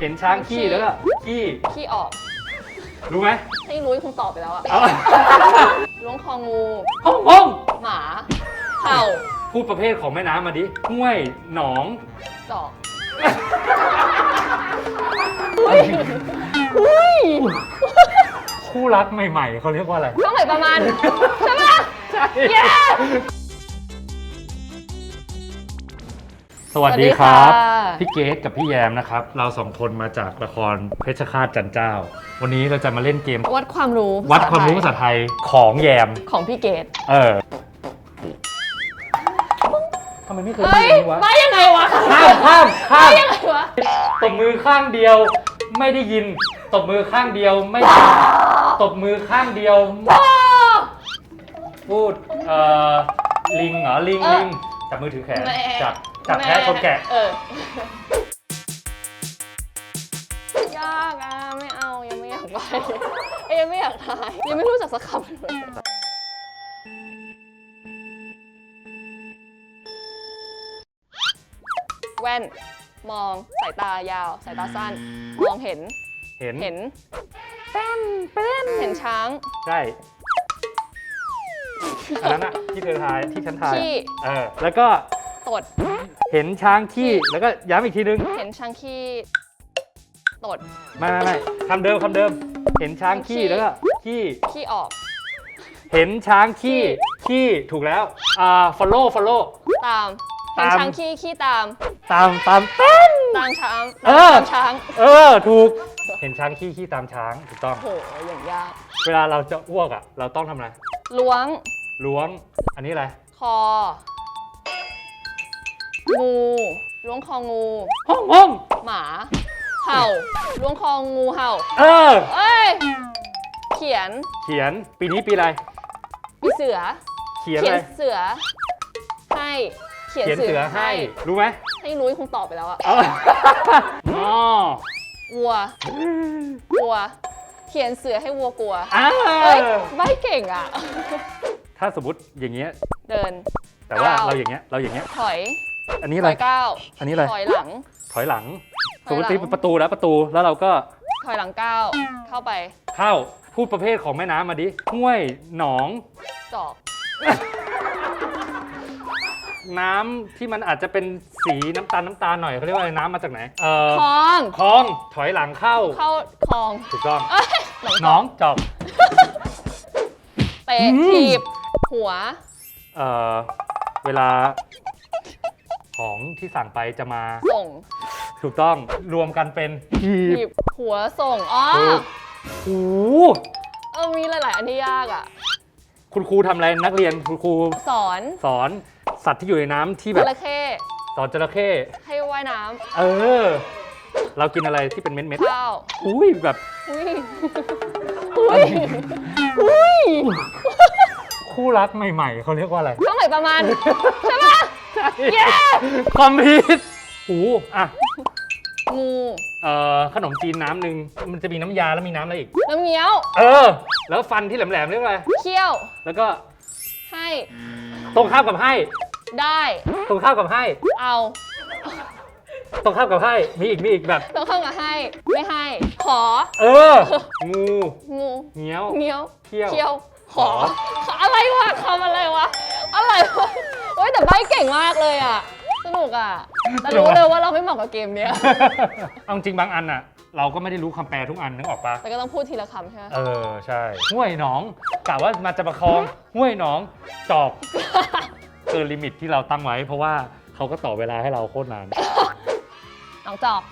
เห็นช้างขี้แล้วก็ขี้ขี้ออก รู้ไหมให้รู้คงตอบไปแล้วอะเอาล้วงคองูห้องห้องหมาเห่าพูดประเภทของแม่น้ำมาดิห้วยหนองจอกเฮ้ยเฮ้ยคู่รักใหม่ๆเขาเรียกว่าอะไร ต้องไหนประมาณ ใช่ปะเย้ สวัสดีครับ สวัสดีค่ะ พี่เกดกับพี่แยมนะครับ เราสองคนมาจากละครเพชรฆาตจันเจ้า วันนี้เราจะมาเล่นเกม วัดความรู้วัดความรู้ภาษาไทยของแยม ของพี่เกดเออทำไมไม่เคยเฮ้ยเล่นวะได้ยังไงวะข้ามข้ามข้ามได้ยังไงวะตบมือข้างเดียวไม่ได้ยิน ตบมือข้างเดียวไม่ได้ยินตบมือข้างเดียวพูดเอ่อลิงเหรอลิงเออลิงจับมือถือแขนแม่จับ จับแพ้ชนแกะ เออยากอะไม่เอายังไม่อยากไปเอ้ยยังไม่อยากทายยังไม่รู้จักสักคำเลยแว่น มอง สายตายาว สายตาสั้น มองเห็น เห็น เห็นแป้นแป้นเห็นช้าง ใช่อันนั้นอะที่เธอทายที่ฉันทายขี้เออ แล้วก็ตด เห็นช้างขี้แล้วก็ย้ำอีกทีนึง เห็นช้างขี้ตด ไม่ไม่ไม่คำเดิมคำเดิม เห็นช้างขี้ขี้แล้วก็ขี้ ขี้ออก เห็นช้างขี้ขี้ถูกแล้ว อ่า follow follow ตามเห็นตาม ช้างขี้ขี้ตาม ตามตามเต้น ตามช้างเออตามช้างเออ ถูก เห็นช้างขี้ขี้ตามช้างถูกต้อง โหอย่างยากเวลาเราจะอ้วกอะ เราต้องทำอะไรล้วง ล้วง อันนี้อะไร คอ งูล้วงคองูห้องห้องหมาเห่าล้วงคองูเห่าเออ เอ้ยเขียนเขียนปีนี้ปีอะไรปีเสือ เขียนอะไรเสือ ให้เขียนเขียนเสืเสือให้ รู้ไหมให้รู้คงตอบไปแล้วอะเอาอ๋อวัววัว เขียนเสือให้วัวกลัวอ่าเอ้ยใบเก่งอะถ้าสมมติอย่างเงี้ย เดินแต่ว่าก้าวเราอย่างเงี้ยเราอย่างเงี้ยถอย อันนี้ถอะไรอยก้าวอันนี้อะไร ถอยหลัง ถอยหลังถสอมยมหลัติงประตูแล้วประตูแล้วเราก็ถอยหลังก้าวเข้าไปเข้าพูดประเภทของแม่น้ำมาดิห้วยหนอง จอก น้ำที่มันอาจจะเป็นสีน้ำตาลน้ำตาลหน่อยเขาเรียกว่าอะไรน้ำมาจากไหนเอ่อคลอง คลองถอยหลังเข้าเข้าคลองถูกต้องเอ้ยหนองจน้ออกงจอบเตะอืม ถีบ หัว เอ่อเวลา ของที่สั่งไปจะมาส่งถูกต้องรวมกันเป็นหีถีบบหัวส่งอ๋อถูกโอ้โหเออมีหลาย ๆ อันที่ยากอะ คุณครูทำอะไรนักเรียนคุณครูสอนสอนสัตว์ที่อยู่ในน้ำที่จแบบระเข้สอนจระเข้ให้ว่ายน้เออ เรากินอะไรที่เป็นเม็ดเม็ดำข้าวๆอุ้ยแบบอุ้ยอุ้ยอุ้ยคู่รักใหม่ ๆเขาเรียกว่าอะไรต้องไหนประมาณ ใช่ปะ เย้ คอมพิวโอ้โหอะ งูเอ่อ ขนมจีนน้ำหนึ่งมันจะมีน้ำยาแล้วมีน้ำอะไรอีก น้ำเงี้ยว เออ แล้วฟันที่แหลมๆเรียกว่าอะไร เขี้ยว แล้วก็ให้ ตรงข้ามกับให้ ได้ ตรงข้ามกับให้ เอาตรงข้ามกับให้ มีอีกมีอีกแบบ ต้องเข้ากับให้ ไม่ให้ ขอ เออ งูงูเงี้ยว เงี้ยว เขี้ยว เขี้ยว ขอขออะไรวะคำอะไรวะ อะไรวะ โอ้ยแต่ใบเก่งมากเลยอะ สนุกอะ แต่รู้เลยว่าเราไม่เหมาะกับเกมเนี้ย เอาจริงบางอันอะ เราก็ไม่ได้รู้คำแปลทุกอันนึกออกปะแต่ก็ต้องพูดทีละคำใช่ไหมเออใช่ห้วยหนองกะว่ามาจะประคองห้วยหนองจอกเกินลิมิตที่เราตั้งไว้ เพราะว่าเขาก็ต่อเวลาให้เราโคตรนาน น้องจอก